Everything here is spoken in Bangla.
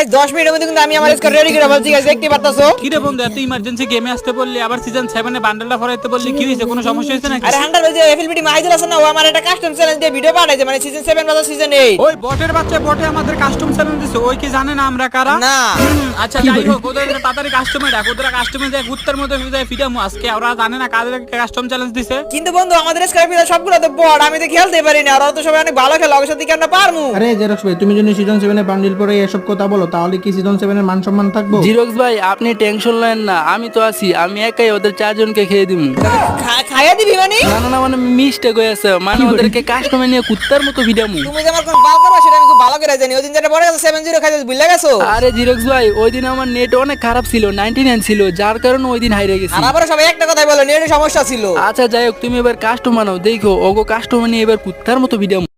গাইস 10 মিনিটের মধ্যে কিন্তু আমি আমার স্কোর রেডি করে বলছি গাইস দেখতে পারতাছো? কি রে বন্ধু এত ইমার্জেন্সি গেমে আসতে বললি আবার সিজন সেভেন এ বান্ডেলটা ফরাইতে বললি কি হয়েছে কোনো সমস্যা হয়েছে নাকি? আরে হান্টার ভাই যে এফএলবিটি মাইজেল আছে না ও আমার একটা কাস্টম চ্যালেঞ্জ দিয়ে ভিডিও পাঠাইছে মানে সিজন 7 বাজার সিজন 8 ওই বটের বাচ্চা বটে আমাদের কাস্টম চ্যালেঞ্জ দিছে ওই কি জানে না আমরা কারা? না। আচ্ছা যাই হোক ওদের তাড়াতাড়ি কাস্টমে ডাক ওদের কাস্টমে যায় গুত্তার মধ্যে যায় ফিটামু আজকে ওরা জানে না কাদের কাস্টম চ্যালেঞ্জ দিছে। কিন্তু বন্ধু আমাদের স্কোর সবগুলো তো বড় আমি তো খেলতে পারি না আর ওরা তো সবাই অনেক ভালো খেলে অবশ্য দিকে আমরা পারমু আরে জেরক্স ভাই তুমি যদি সিজন সেভেনে বান্ডিল পরে এসব কথা বলো তাহলে কি সিজন সেভেনের মান সম্মান থাকব? জিরক্স ভাই আপনি টেনশন নেন না আমি তো আছি আমি একাই ওদের চারজনকে খেয়ে দিব খাইয়া দিবি মানে? না না না মানে মিস্টেক হয়ে আছে মানে ওদেরকে কাস্টমার নিয়ে কুত্তার মতো ভিডামু তুমি যে আমার কোন বাল করবা সেটা আমি খুব ভালো করে জানি। ওদিন যেটা পড়ে গেছে 70 খাইতে ভুলে গেছো? আরে জিরক্স ভাই ওই দিন আমার নেট অনেক খারাপ ছিল নাইনটি নাইন ছিল যার কারণে ওই দিন হারিয়ে গেছি। আর আবার সবাই একটা কথাই বলো নেটের সমস্যা ছিল। আচ্ছা যাই হোক তুমি এবার কাস্টমার নাও দেখো ওগো কাস্টমার নিয়ে এবার কুত্তার মতো ভিডিও